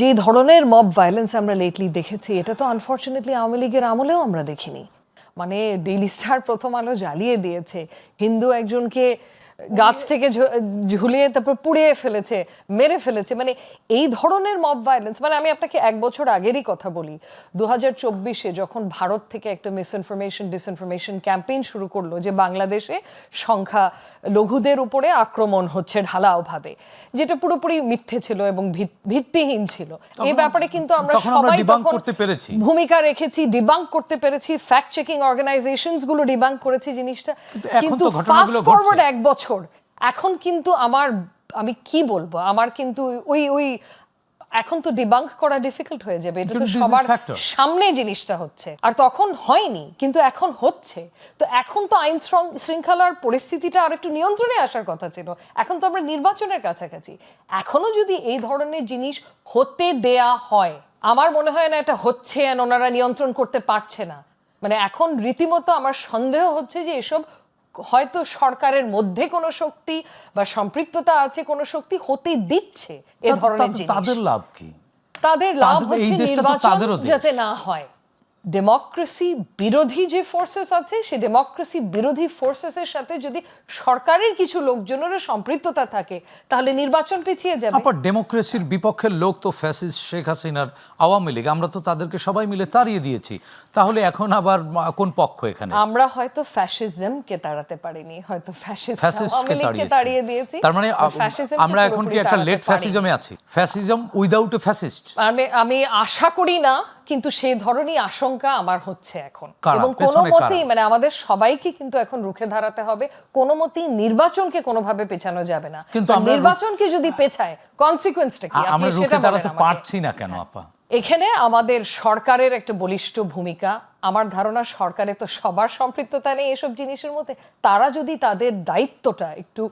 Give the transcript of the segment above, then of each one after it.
যে ধরনের mob violence আমরা লেটলি দেখেছি, এটা তো আনফর্চুনেটলি আওয়ামী লীগের আমলেও আমরা দেখিনি। মানে ডেইলি স্টার প্রথম আলো জ্বালিয়ে দিয়েছে। হিন্দু একজনকে গাছ থেকে ঝুলিয়ে তারপর পুড়িয়ে ফেলেছে মেরে ফেলেছে মানে এই ধরনের মব ভায়োলেন্স মানে আমি আপনাকে এক বছর আগেরই কথা বলি। দু হাজার চব্বিশে যখন ভারত থেকে একটা মিসইনফরমেশন ডিসইনফরমেশন ক্যাম্পেইন শুরু করল যে বাংলাদেশে সংখ্যা লঘুদের উপরে আক্রমণ হচ্ছে ঢালাওভাবে যেটা পুরোপুরি মিথ্যে ছিল এবং ভিত্তিহীন ছিল। এই ব্যাপারে কিন্তু আমরা সবাই করতে পেরেছি। ভূমিকা রেখেছি ডিবাঙ্ক করতে পেরেছি ফ্যাক্ট চেকিং অর্গানাইজেশনসগুলো ডিবাঙ্ক করেছে জিনিসটা। কিন্তু ফাস্ট ফরওয়ার্ড এক বছর এখন কিন্তু আমার আমি কি বলব? আমার কিন্তু ওই ওই এখন তো ডিবাঙ্ক করা ডিফিকাল্ট হয়ে যাবে। এটা তো সবার সামনে জিনিসটা হচ্ছে। আর তখন হয়নি কিন্তু এখন হচ্ছে। তো এখন তো আইন শৃঙ্খলার পরিস্থিতিটা আর একটু নিয়ন্ত্রণে আসার কথা ছিল। এখন তো আমরা নির্বাচনের কাছাকাছি। এখনও যদি এই ধরনের জিনিস হতে দেয়া হয় আমার মনে হয় না এটা হচ্ছে ওনারা নিয়ন্ত্রণ করতে পারছে না। মানে এখন রীতিমতো আমার সন্দেহ হচ্ছে যে এসব হয়তো সরকারের মধ্যে কোনো শক্তি বা সম্পৃক্ততা আছে কোনো শক্তি হতে দিচ্ছে এ ধরনের তাদের লাভ কি? তাদের লাভ হচ্ছে নির্বাচন যাতে না হয়। ডেমোক্রেসি বিরোধী যে ফোর্সেস আছে সে ডেমোক্রেসি বিরোধী ফোর্সেসের সাথে যদি সরকারের কিছু লোকজনেরও সম্পৃক্ততা থাকে তাহলে নির্বাচন পিছিয়ে যাবে। আবার ডেমোক্রেসির বিপক্ষের লোক তো ফ্যাসিস্ট শেখ হাসিনার আওয়ামী লীগ আমরা তো তাদেরকে সবাই মিলে তাড়িয়ে দিয়েছি। তাহলে এখন আবার কোন পক্ষ এখানে? আমরা হয়তো ফ্যাসিজমকে তাড়াতে পারিনি হয়তো তাড়িয়েছি। তাড়িয়ে দিয়েছি। তার মানে আমরা এখন কি একটা লেট ফ্যাসিজমে আছি? ফ্যাসিজম উইদাউট এ ফ্যাসিস্ট আমি আমি আশা করি না কিন্তু সেই ধরনের আশঙ্কা আমার হচ্ছে এখন। এবং কোনো মতেই মানে আমাদের সবাইকে কিন্তু এখন রুখে দাঁড়াতে হবে কোনো মতেই নির্বাচনকে কোনোভাবে পেছানো যাবে না। কিন্তু নির্বাচনকে যদি পেছায় কনসিকুয়েন্সটা কি? আপনি সেটা দাঁড়াতে পারছি না কেন আপা? এখানে আমাদের সরকারের একটা বলিষ্ঠ ভূমিকা আমার ধারণা সরকারে তো সবার সম্পৃক্ততা নেই এসব জিনিসের মধ্যে তারা যদি তাদের দায়িত্বটা একটু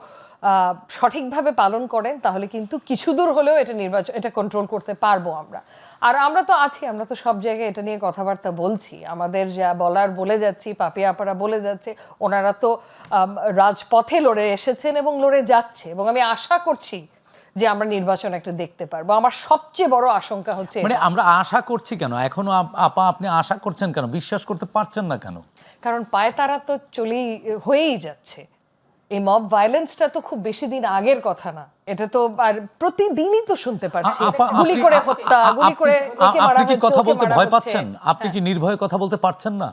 সঠিকভাবে পালন করেন তাহলে কিন্তু কিছু দূর হলেও এটা নির্বাচন এটা কন্ট্রোল করতে পারব আমরা। আর আমরা তো আছি আমরা তো সব জায়গায় এটা নিয়ে কথাবার্তা বলছি। আমাদের যা বলার বলে যাচ্ছি পাপিয়া আপারা বলে যাচ্ছে ওনারা তো রাজপথে লড়ে এসেছেন এবং লড়ে যাচ্ছে। এবং আমি আশা করছি যে আমরা নির্বাচন একটা দেখতে পারব। আমার সবচেয়ে বড় আশঙ্কা হচ্ছে মানে আমরা আশা করছি কেন? এখনও আপ- আপা আপনি আশা করছেন কেন? বিশ্বাস করতে পারছেন না কেন? কারণ পায়ে তারা তো চলেই হয়েই যাচ্ছে। এই মব ভায়োলেন্সটা তো খুব বেশি দিন আগের কথা না। এটা তো আর প্রতিদিনই তো শুনতে পাচ্ছি গুলি করে হত্যা গুলি করে আপনি- মারা আপনি কি কথা বলতে ভয় পাচ্ছেন? আপনি কি নির্ভয়ে কথা বলতে পারছেন না?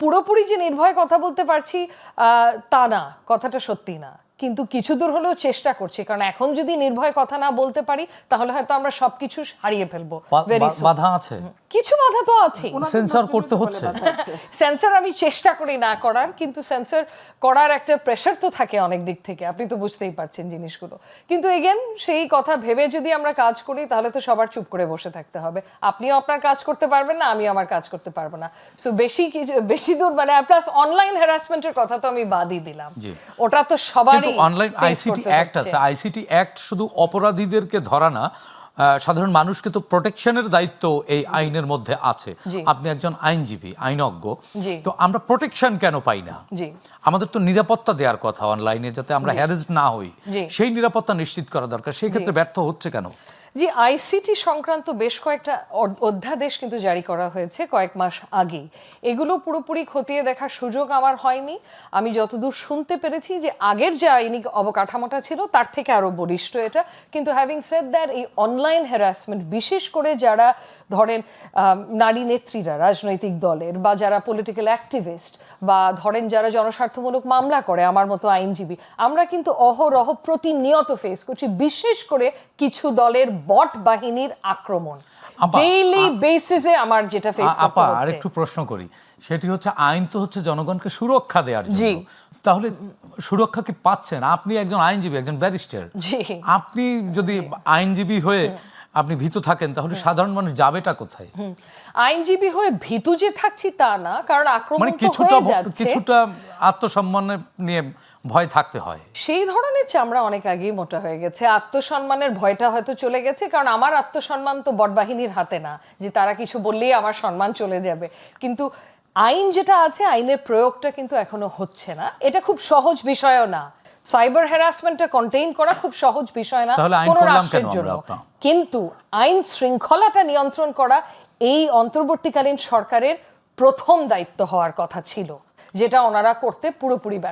পুরোপুরি যে নির্ভয়ে কথা বলতে পারছি আহ, তা না কথাটা সত্যি না। কিন্তু কিছু দূর হলেও চেষ্টা করছি। কারণ এখন যদি নির্ভয় কথা না বলতে পারি তাহলে হয়তো আমরা সবকিছু হারিয়ে ফেলব. বাধা আছে? কিছু বাধা তো আছে সেন্সর করতে হচ্ছে। সেন্সর আমি চেষ্টা করি না করার কিন্তু সেন্সর করার একটা প্রেশার তো থাকে অনেক দিক থেকে আপনি তো বুঝতেই পারছেন জিনিসগুলো। কিন্তু এগেন সেই কথা ভেবে যদি আমরা কাজ করি তাহলে তো সবার চুপ করে বসে থাকতে হবে। আপনিও আপনার কাজ করতে পারবেন না আমিও আমার কাজ করতে পারব না। সো বেশি কিছু বেশি দূর মানে প্লাস অনলাইন হ্যারাসমেন্টের কথা তো আমি বাদই দিলাম। ওটা তো সবারই কিন্তু অনলাইন আইসিটি অ্যাক্ট আছে। আইসিটি অ্যাক্ট শুধু অপরাধীদেরকে ধরা না সাধারণ মানুষকে তো প্রোটেকশনের দায়িত্ব এই আইনের মধ্যে আছে। আপনি একজন আইনজীবী আইনজ্ঞ। তো আমরা প্রোটেকশন কেন পাই না? আমাদের তো নিরাপত্তা দেওয়ার কথা অনলাইনে যাতে আমরা হ্যারেজ না হই। সেই নিরাপত্তা নিশ্চিত করা দরকার। সেই ক্ষেত্রে ব্যর্থ হচ্ছে কেন? জি আইসিটি সংক্রান্ত বেশ কয়েকটা অধ্যাদেশ কিন্তু জারি করা হয়েছে কয়েক মাস আগেই। এগুলো পুরোপুরি খতিয়ে দেখার সুযোগ আমার হয়নি। আমি যতদূর শুনতে পেরেছি যে আগের যে আইনি অবকাঠামোটা ছিল, তার থেকে আরও বলিষ্ঠ এটা। কিন্তু হ্যাভিং সেড দ্যাট এই অনলাইন হ্যারাসমেন্ট বিশেষ করে যারা ধরেন নারী নেত্রীরা, রাজনৈতিক দলের বা যারা পলিটিক্যাল অ্যাক্টিভিস্ট বা ধরেন যারা জনস্বার্থমূলক মামলা করে, আমার মতো আইনজীবী, আমরা কিন্তু অহরহ প্রতিনিয়ত ফেস করছি। বিশেষ করে কিছু দলের বট বাহিনীর আক্রমণ। ডেইলি বেসিসে আমার যেটা ফেস করতে আপা করতে আর একটু প্রশ্ন করি। সেটি হচ্ছে আইন তো হচ্ছে জনগণকে সুরক্ষা দেওয়ার। জন্য। তাহলে সুরক্ষা কি পাচ্ছেন? আপনি একজন আইনজীবী একজন ব্যারিস্টার। আপনি যদি আইনজীবী হয়ে আপনি ভীতু থাকেন তাহলে সাধারণ মানুষ যাবেটা কোথায়? আইনজীবী হয়ে ভীতু যে থাকছি তা না কারণ আক্রমণ মানে কিছুটা কিছুটা আত্মসম্মান নিয়ে ভয় থাকতে হয়। সেই ধরনের চামড়া অনেক আগেই মোটা হয়ে গেছে। আত্মসম্মানের ভয়টা হয়তো চলে গেছে কারণ আমার আত্মসম্মান তো বটবাহিনীর হাতে না যে তারা কিছু বললেই আমার সম্মান চলে যাবে। কিন্তু আইন যেটা আছে আইনের প্রয়োগটা কিন্তু এখনও হচ্ছে না। এটা খুব সহজ বিষয়ও না। সাইবার হ্যারাসমেন্টটা কন্টেইন করা খুব সহজ বিষয় না কোনো রাষ্ট্রের জন্য। কিন্তু আইন শৃঙ্খলাটা নিয়ন্ত্রণ করা এই অন্তর্বর্তীকালীন সরকারের প্রথম দায়িত্ব হওয়ার কথা ছিল যেটা ওনারা করতে পুরোপুরি ব্যর্থ।